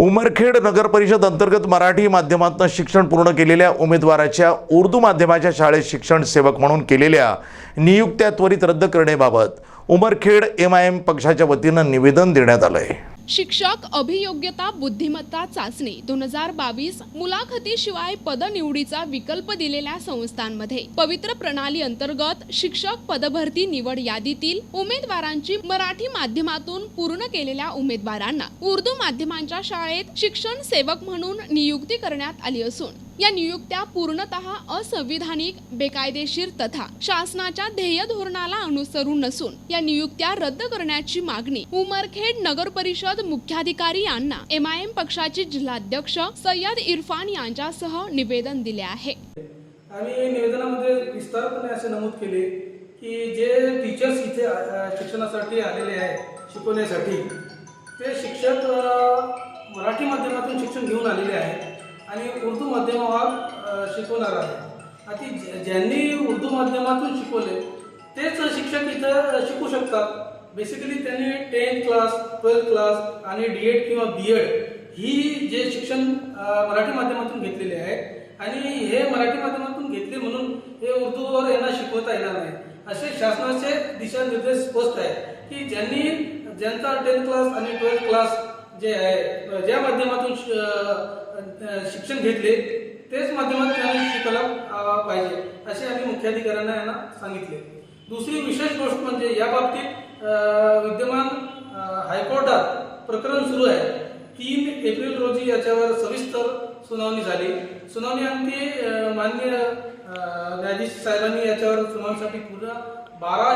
उमरखेड नगर परिषद अंतर्गत मराठी माध्यमातून शिक्षण पूर्ण केलेल्या उमेदवाराच्या उर्दू माध्यमाच्या शाळेत शिक्षण सेवक म्हणून केलेल्या नियुक्त्या त्वरित रद्द करण्याबाबत उमरखेड एम आय एम पक्षाच्या वतीनं निवेदन देण्यात आलं आहे शिक्षक अभियोग्यता बुद्धिमत्ता चाचणी दोन हजार बावीस मुलाखतीशिवाय पदनिवडीचा विकल्प दिलेल्या संस्थांमध्ये. पवित्र प्रणाली अंतर्गत शिक्षक पदभरती निवड यादीतील उमेदवारांची मराठी माध्यमातून पूर्ण केलेल्या उमेदवारांना उर्दू माध्यमांच्या शाळेत शिक्षण सेवक म्हणून नियुक्ती करण्यात आली असून या नियुक्त्या पूर्णत असंविधानिक बेकायदेशीर तथा शासनाच्या ध्येय धोरणाला अनुसरून नसून या नियुक्त्या रद्द करण्याची मागणी उमरखेड नगर परिषद मुख्याधिकारी यांना एम आय एम पक्षाचे जिल्हाध्यक्ष सय्यद इरफान यांच्यासह निवेदन दिले आहे. आम्ही निवेदनामध्ये विस्तारपणे असे नमूद केले की जे टीचर्स इथे शिक्षणासाठी आलेले आहेत शिकवण्यासाठी ते शिक्षक मराठी माध्यमातून शिक्षण घेऊन आलेले आहेत. आणि उर्दू माध्यमावर शिकवणार आहे. आणि ज्या- ज्यांनी उर्दू माध्यमातून शिकवले तेच शिक्षक इथं शिकू शकतात. बेसिकली त्यांनी टेन्थ क्लास ट्वेल्थ क्लास आणि डी एड किंवा बी एड ही जे शिक्षण मराठी माध्यमातून घेतलेले आहे. आणि हे मराठी माध्यमातून घेतले म्हणून हे उर्दूवर यांना शिकवता येणार नाही. असे शासनाचे दिशानिर्देश स्पष्ट आहे की ज्यांनी ज्यांचा टेन्थ क्लास आणि ट्वेल्थ क्लास जे आहे ज्या माध्यमातून शिक्षण घेतले तेच माध्यमात त्यांनी शिकायला पाहिजे असे आम्ही मुख्याधिकाऱ्यांना यांना सांगितले. दुसरी विशेष गोष्ट म्हणजे या बाबतीत विद्यमान हायकोर्टात प्रकरण सुरू आहे. तीन एप्रिल रोजी याच्यावर सविस्तर सुनावणी झाली. सुनावणी अंती अ, माननीय न्यायाधीश साहेबांनी याच्यावर सुनावणीसाठी पुन्हा बारा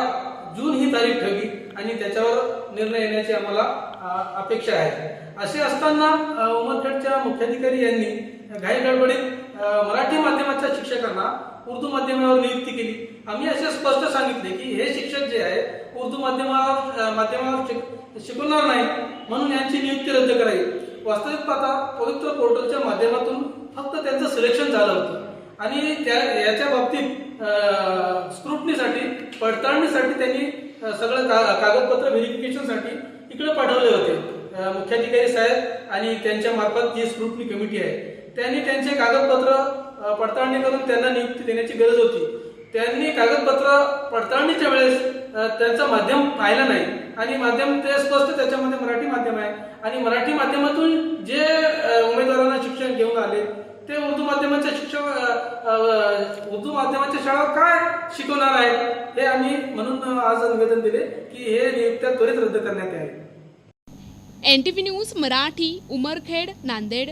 जून ही तारीख ठेवली आणि त्याच्यावर निर्णय येण्याची आम्हाला अपेक्षा आहे. असे असताना उमरखेडच्या मुख्याधिकारी यांनी घाई गडबडीत मराठी माध्यमाच्या शिक्षकांना उर्दू माध्यमावर नियुक्ती केली. आम्ही असे स्पष्ट सांगितले की हे शिक्षक जे आहे उर्दू माध्यमावर माध्यमावर शिक- शिकवणार नाही म्हणून यांची नियुक्ती रद्द करावी. वास्तविक पाहता पवित्र पोर्टलच्या माध्यमातून फक्त त्यांचं सिलेक्शन झालं होतं. आणि त्या याच्या बाबतीत स्क्रुटनीसाठी पडताळणीसाठी त्यांनी सगळं का कागदपत्र व्हेरिफिकेशनसाठी इकडे पाठवले होते. मुख्याधिकारी साहेब आणि त्यांच्या मार्फत जी स्क्रुटनी कमिटी आहे. त्यांनी त्यांचे कागदपत्र पडताळणी करून त्यांना नियुक्ती देण्याची गरज होती. त्यांनी कागदपत्र पडताळणीच्या वेळेस त्यांचं माध्यम पाहिलं नाही. आणि माध्यम ते स्पष्ट त्याच्यामध्ये मराठी माध्यम आहे. आणि मराठी माध्यमातून जे उमेदवारांना शिक्षण घेऊन आले ते उर्दू माध्यमाच्या शिक्षक उर्दू माध्यमाच्या शाळा काय शिकवणार आहेत? हे आम्ही म्हणून आज निवेदन दिले की हे नियुक्त्या त्वरित रद्द करण्यात आहे N T V news Marathi Umarkhed Nanded.